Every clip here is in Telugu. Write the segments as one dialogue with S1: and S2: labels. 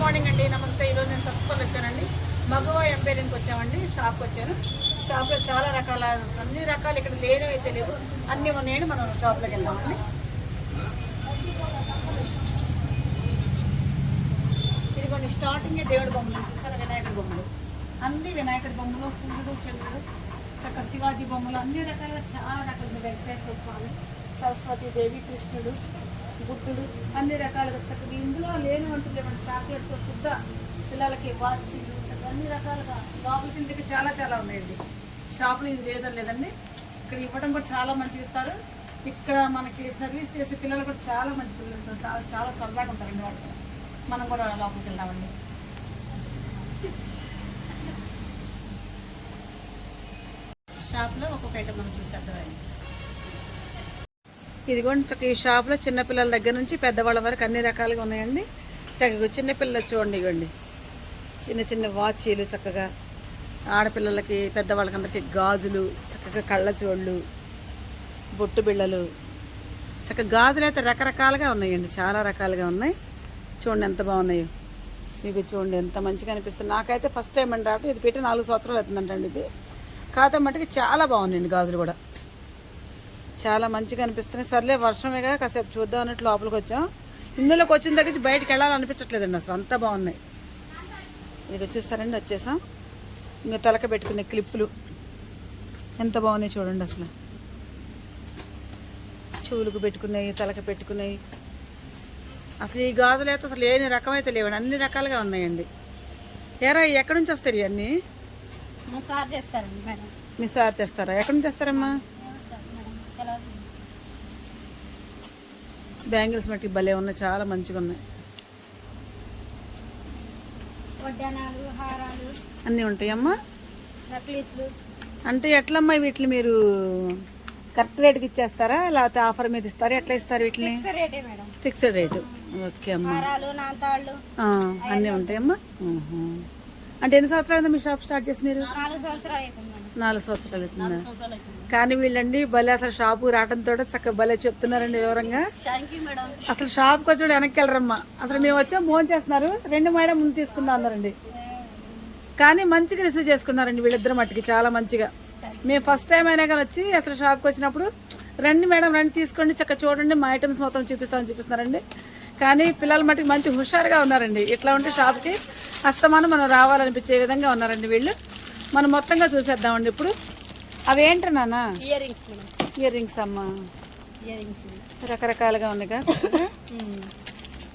S1: మార్నింగ్ అండి నమస్తే. ఈరోజు నేను సత్తుపల్లి వచ్చానండి. మగవ ఎంపైరింగ్కి వచ్చామండి. షాప్కి వచ్చాను. షాప్లో చాలా రకాల అన్ని రకాలు ఇక్కడ లేనివి అయితే లేవు. అన్నీ ఉన్నాయండి. మనం షాప్లోకి వెళ్దామండి. ఇదిగోండి స్టార్టింగే దేవుడి బొమ్మలు. చూసారా? వినాయకుడి బొమ్మలు. అన్ని వినాయకుడి బొమ్మలు సూర్యుడు చంద్రుడు చక్క శివాజీ బొమ్మలు అన్ని రకాలుగా చాలా రకాల వెంకటేశ్వర స్వామి సరస్వతి దేవి కృష్ణుడు బుద్ధుడు అన్ని రకాలుగా చక్కగా ఇందులో చాక్లెట్తో శుద్ధ పిల్లలకి వాచ్లు అన్ని రకాలుగా లోపల కిందకి చాలా చాలా ఉన్నాయండి. షాపులు ఇది చేయడం లేదండి. ఇక్కడ ఇవ్వడం కూడా చాలా మంచిగా ఇస్తారు. ఇక్కడ మనకి సర్వీస్ చేసే పిల్లలు కూడా చాలా మంచి పిల్లలు ఉంటారు చాలా చాలా సరదాగా ఉంటారండి వాళ్ళు. మనం కూడా లోపలికి వెళ్దామండి. షాప్లో ఒక్కొక్క ఐటమ్ మనం చూసేద్దామండి. ఇదిగోండి ఈ షాప్లో చిన్నపిల్లల దగ్గర నుంచి పెద్దవాళ్ళ వరకు అన్ని రకాలుగా ఉన్నాయండి. చక్కగా చిన్నపిల్లలు చూడండి ఇవ్వండి చిన్న చిన్న వాచీలు చక్కగా. ఆడపిల్లలకి పెద్దవాళ్ళకందరికీ గాజులు చక్కగా కళ్ళజోళ్ళు బొట్టు బిళ్ళలు. చక్కగా గాజులు అయితే రకరకాలుగా ఉన్నాయండి చాలా రకాలుగా ఉన్నాయి. చూడండి ఎంత బాగున్నాయో. మీకు చూడండి ఎంత మంచిగా అనిపిస్తుంది. నాకైతే ఫస్ట్ టైం అండి రావటం. ఇది పెట్టి నాలుగు సంవత్సరాలు అవుతుందంటండి ఇది. కాకపోతే మట్టుకి చాలా బాగున్నాయండి గాజులు కూడా. చాలా మంచిగా అనిపిస్తున్నాయి. సర్లే వర్షమే కదా కాసేపు చూద్దాం అన్నట్టు లోపలికి వచ్చాం. ఇందులోకి వచ్చిన దగ్గర నుంచి బయటకు వెళ్ళాలనిపించట్లేదండి అసలు. అంతా బాగున్నాయి. ఇది వచ్చేస్తారండి వచ్చేసాం. ఇంకా తలక పెట్టుకునే క్లిప్పులు. ఎంత బాగున్నాయి చూడండి అసలు. చెవులకు పెట్టుకున్నాయి తలక పెట్టుకున్నాయి. అసలు ఈ గాజులు అయితే అసలు ఏ రకమైతే లేవండి. అన్ని రకాలుగా ఉన్నాయండి. ఎరా ఎక్కడి నుంచి వస్తారు ఇవన్నీ?
S2: చేస్తారండి
S1: మీ సార్ తెస్తారా? ఎక్కడి నుంచి తెస్తారమ్మా
S2: సార్ మేడం ఎలా
S1: బ్యాంగిల్స్ మట్టికి భలే ఉన్నాయి చాలా మంచిగా ఉన్నాయి. అన్నీ ఉంటాయమ్మా?
S2: నక్లీస్లు.
S1: అంటే ఎట్లమ్మా వీటిని మీరు కరెక్ట్ రేట్కి ఇచ్చేస్తారా? లేకపోతే ఆఫర్ మీద ఇస్తారా? ఎట్లా ఇస్తారు వీటిని? ఫిక్స్డ్ రేటు ఓకే అమ్మా. అన్నీ ఉంటాయమ్మా. అంటే ఎన్ని సంవత్సరాలు మీ షాప్ స్టార్ట్ చేసి మీరు?
S2: నాలుగు సంవత్సరాలు అవుతుంది
S1: కానీ వీళ్ళండి భలే అసలు షాపు రావడంతో చక్కగా భలే చెప్తున్నారండి వివరంగా. అసలు షాప్కి వచ్చి వెనక్కి వెళ్ళరమ్మా. అసలు మేము వచ్చాం ఫోన్ చేస్తున్నారు. రెండు మేడం ముందు తీసుకుందాం అన్నారండి. కానీ మంచిగా రిసీవ్ చేసుకున్నారండి వీళ్ళిద్దరు మట్టుకి చాలా మంచిగా. మేము ఫస్ట్ టైం అయినా కానీ వచ్చి అసలు షాప్కి వచ్చినప్పుడు రండి మేడం రండి తీసుకోండి చక్క చూడండి మా ఐటమ్స్ మొత్తం చూపిస్తామని చూపిస్తున్నారండి. కానీ పిల్లల మట్టుకు మంచి హుషారుగా ఉన్నారండి. ఇట్లా ఉంటే షాప్కి అస్తమానం మనం రావాలనిపించే విధంగా ఉన్నారండి వీళ్ళు. మనం మొత్తంగా చూసేద్దామండి ఇప్పుడు. అవి ఏంటి నాన్న?
S2: ఇయర్ రింగ్స్
S1: ఇయర్ రింగ్స్ అమ్మా.
S2: ఇయర్ రింగ్స్
S1: రకరకాలుగా ఉన్నాయిగా.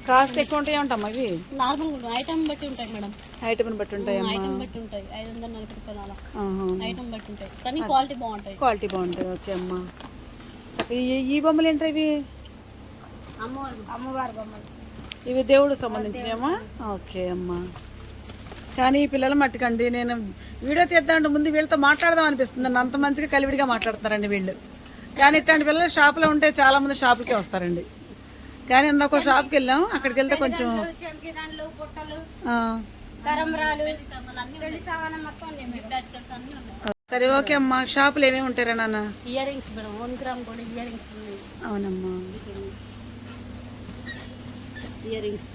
S1: కాస్ట్ ఎక్కువ ఉంటాయి ఉంటామ్మా ఇవి?
S2: నార్మల్ ఐటమ్ బట్టి ఉంటాయి మేడం.
S1: ఐటమ్ని బట్టి ఉంటాయమ్మా.
S2: ఐటమ్ బట్టి ఉంటాయి. ఐదు వందల నలభై రూపాయలు అలా.
S1: ఆహా.
S2: ఐటమ్ బట్టి ఉంటాయి. కానీ క్వాలిటీ బాగుంటాయి.
S1: క్వాలిటీ బాగుంటాయి. ఓకే అమ్మా. ఈ బొమ్మలు ఏంటి ఇవి?
S2: అమ్మవారు అమ్మవారి బొమ్మలు.
S1: ఇవి దేవుడు సంబంధించినవమ్మా ఓకే అమ్మా. కానీ ఈ పిల్లల మట్టుకండి నేను వీడియో తీద్దామంటే ముందు వీళ్ళతో మాట్లాడదాం అనిపిస్తుంది. నన్ను అంత మంచిగా కలివిడిగా మాట్లాడుతున్నారండి వీళ్ళు. కానీ ఇట్లాంటి పిల్లలు షాపులో ఉంటే చాలా మంది షాపులకే వస్తారండి. కానీ ఇందాక షాప్కి వెళ్ళాం అక్కడికి వెళ్తే కొంచెం సరే ఓకే అమ్మా. షాపులు ఏమేమి ఉంటారా నాన్న?
S2: Ear rings madam one gram కూడా ఇయర్ రింగ్స్
S1: అవునమ్మా.
S2: ఇయర్ రింగ్స్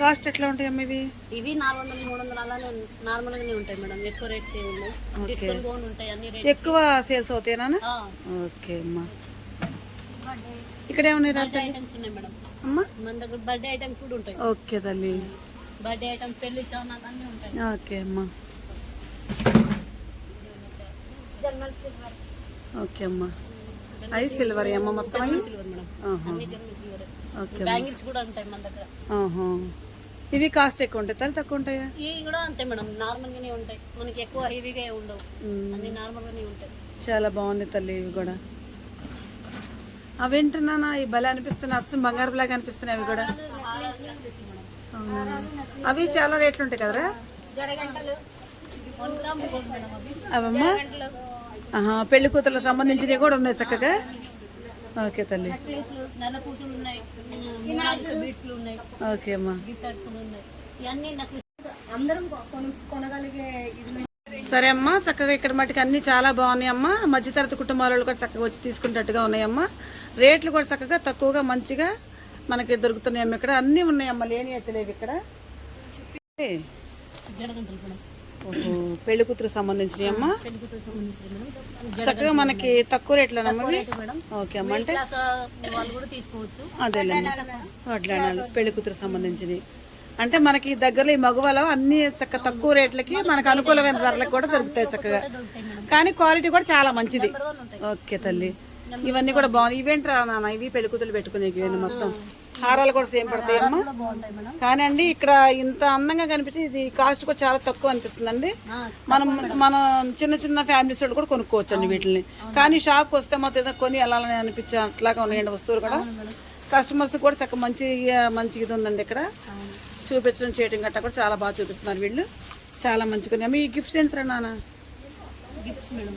S1: కాస్ట్ ఎట్లా ఉంటాయమ్మా ఇవి?
S2: ఇవి నాలుగు వందలు మూడు వందలు అలానే నార్మల్ గానే ఉంటాయి మేడం. ఎక్కువ రేట్స్ ఏమి ఉంటాయి అన్ని రేట్
S1: ఎక్కువ సేల్స్ అవుతాయి నాన్న ఓకే అమ్మా. ఇక్కడ ఏమున్నాయి
S2: బర్త్డే ఐటమ్స్ ఉన్నాయి మేడం.
S1: అమ్మా?
S2: మన దగ్గర బర్త్డే ఐటమ్స్ కూడా ఉంటాయి.
S1: ఓకే తల్లి.
S2: బర్త్డే ఐటమ్స్ పెళ్ళి షానాలు అన్నీ ఉంటాయి.
S1: ఓకే అమ్మా. ఓకే అమ్మా. అవి సిల్వర్ అమ్మ మొత్తం అవి
S2: బ్యాంగిల్స్ కూడా ఉంటాయి మన దగ్గర.
S1: ఇవి కాస్ట్ ఎక్కువ ఉంటాయి తల్లి తక్కువ ఉంటాయా?
S2: ఇవి కూడా అంతే మేడం నార్మల్ గానే ఉంటాయి. మనకి ఎక్కువ హెవీగా ఉండవు. అన్ని నార్మల్ గానే ఉంటాయి.
S1: చాలా బాగుంది తల్లి ఇవి కూడా. అవేంటున్నానా ఈ భలే అనిపిస్తున్నాయి అచ్చం బంగారు బ్లాక్ అనిపిస్తున్నాయి అవి కూడా. అవి చాలా రేట్లు ఉంటాయి కదరా? అవమ్మా. పెళ్ళి కూతుర్లకు సంబంధించినవి కూడా ఉన్నాయి చక్కగా? ఓకే తల్లి.
S2: నెక్లెస్లు నల్ల పూసలు ఉన్నాయి. బీడ్స్లు ఉన్నాయి.
S1: ఓకే అమ్మా. సరే అమ్మా చక్కగా ఇక్కడ మటుకు అన్ని చాలా బాగున్నాయి అమ్మా. మధ్యతరగతి కుటుంబాల వాళ్ళు కూడా చక్కగా వచ్చి తీసుకునేటట్టుగా ఉన్నాయమ్మా రేట్లు కూడా చక్కగా తక్కువగా మంచిగా మనకి దొరుకుతున్నాయమ్మ ఇక్కడ అన్నీ ఉన్నాయమ్మా లేని అయితే లేవు ఇక్కడ. పెళ్ళి కూతురు సంబంధించినవి అమ్మా? చక్కగా మనకి తక్కువ రేట్లోనమ్మా ఇవి?
S2: Rate madam.
S1: ఓకే అమ్మ అంటే అదేలేమ్మా వడ్లాడాలు పెళ్ళి కూతురు సంబంధించినవి. అంటే మనకి దగ్గరలో ఈ మగవాళ్ళ అన్ని చక్క తక్కువ రేట్లకి మనకు అనుకూలమైన ధరలకు కూడా దొరుకుతాయి చక్కగా. కానీ క్వాలిటీ కూడా చాలా మంచిది. ఓకే తల్లి. ఇవన్నీ కూడా బాగున్నాయి ఇవేంటి రా నాన్న? ఇవి పెళ్ళి కూతురు పెట్టుకునేవి ఇవన్నీ మొత్తం. హారాలు కూడా సేమ్
S2: బాగుంటాయి మేడం
S1: కానీ అండి ఇక్కడ ఇంత అందంగా కనిపించి ఇది కాస్ట్ కూడా చాలా తక్కువ అనిపిస్తుందండి.
S2: ఆ,
S1: మనం మనం చిన్న చిన్న ఫ్యామిలీస్ వాళ్ళు కూడా కొనుక్కోవచ్చు అండి వీటిని. కానీ షాప్కి వస్తే మొత్తం ఏదో కొని వెళ్ళాలని అనిపించే అట్లాగా ఉన్నాయండి వస్తువులు కూడా. కస్టమర్స్ కూడా చక్కగా మంచి మంచి ఇది ఉందండి ఇక్కడ. చూపించడం చేయడం గట్టా కూడా చాలా బాగా చూపిస్తున్నారు వీళ్ళు. చాలా మంచిగా ఉన్నాయి. మీ గిఫ్ట్స్ ఏంటి నాన్న?
S2: Gifts madam.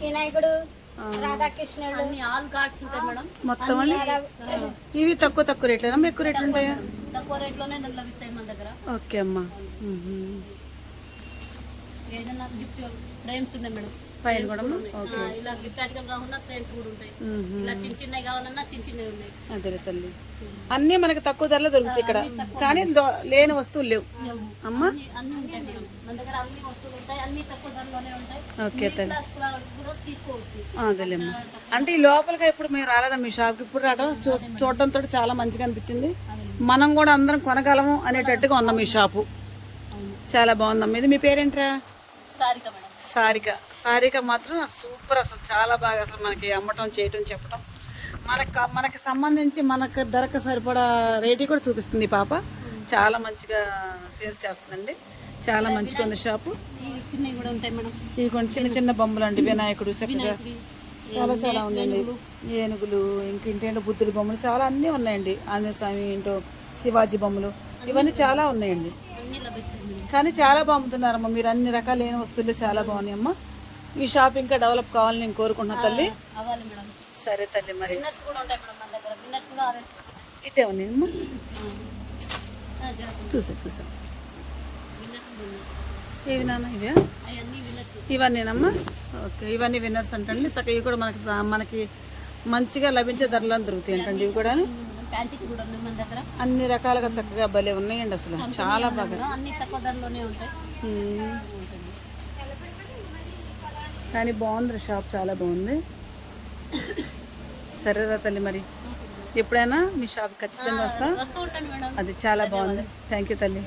S3: వినాయకుడు. రాధాకృష్ణుడు.
S2: అన్ని ఆల్ కార్డ్స్ ఉంటాయి మేడం.
S1: మొత్తం అండి ఇవి తక్కువ తక్కువ రేట్లేనా? ఎక్కువ రేట్లు ఉంటాయా?
S2: తక్కువ రేట్లోనే లభిస్తాయి మన దగ్గర?
S1: ఓకే అమ్మా. మ్మ్.
S2: ఏదైనా గిఫ్ట్ ఫ్రేమ్స్ ఉన్నాయి మేడం.
S1: కూడా
S2: ఆ, ఇలా గిఫ్ట్ ఆర్టికల్ కాకుండా ఫ్రేమ్స్ కూడా ఉంటాయి. ఇలా చిన్న చిన్నవి కావాలన్నా చిన్న చిన్నవి ఉన్నాయి.
S1: అదే తల్లి. అన్నీ మనకి తక్కువ ధరలో దొరుకుతాయి ఇక్కడ. కానీ లేని వస్తువులు లేవు. అమ్మా?
S2: అన్ని- అన్ని ఉంటాయి మేడం. మన దగ్గర అన్ని వస్తువులు ఉంటాయి. అన్ని తక్కువ ధరలోనే ఉంటాయి.
S1: ఓకే తల్లి. అదేలేమ్మా. అంటే ఈ లోపలికి ఇప్పుడు మేము రాలేదా? మీ షాప్కి ఇప్పుడు రావడం చూ చూడటంతో చాలా మంచిగా అనిపించింది. మనం కూడా అందరం కొనగలము అనేటట్టుగా ఉందాం ఈ షాపు? చాలా బాగుందమ్మా. ఇది మీ పేరేంట్రా?
S2: సారిక
S1: సారిక. సారిక మాత్రం సూపర్ అసలు. చాలా బాగా అసలు మనకి అమ్మటం చేయటం చెప్పడం మనకు మనకి సంబంధించి మనకు ధరకు సరిపడా రేటు కూడా చూపిస్తుంది పాప. చాలా మంచిగా సేల్ చేస్తుందండి. చాలా మంచిగా ఉంది షాపు.
S2: ఈ
S1: కొన్ని చిన్న చిన్న బొమ్మలు అండి వినాయకుడు చక్కగా.
S2: ఇవి
S1: చాలా చాలా ఉన్నాయండి. ఏనుగులు. ఇంక ఇంటేంటో బుద్ధుడి బొమ్మలు చాలా అన్నీ ఉన్నాయండి. ఆంజనేయ స్వామి ఏంటో శివాజీ బొమ్మలు ఇవన్నీ చాలా ఉన్నాయండి. కానీ చాలా బాగుంటున్నారమ్మా మీరు అన్ని రకాలైన వస్తువులు చాలా బాగున్నాయి అమ్మా ఈ షాప్ ఇంకా డెవలప్ కావాలని నేను కోరుకుంటున్నా తల్లి. సరే తల్లి మరి. ఇటే ఉన్నాయమ్మా. చూసా చూసా. ఇవి నాన్న ఇవే? ఇవన్నీనమ్మా? ఓకే ఇవన్నీ విన్నర్స్ అంటండి. చక్కగా ఇవి కూడా మనకి మనకి మంచిగా లభించే ధరలో దొరుకుతాయి అంటండి. ఇవి కూడా అన్ని రకాలుగా చక్కగా భలే ఉన్నాయండి అసలు. చాలా బాగా. కానీ బాగుంది షాప్ చాలా బాగుంది. సరేరా తల్లి మరి. ఎప్పుడైనా మీ షాప్ ఖచ్చితంగా వస్తా. అది చాలా బాగుంది. థ్యాంక్ యూ తల్లి.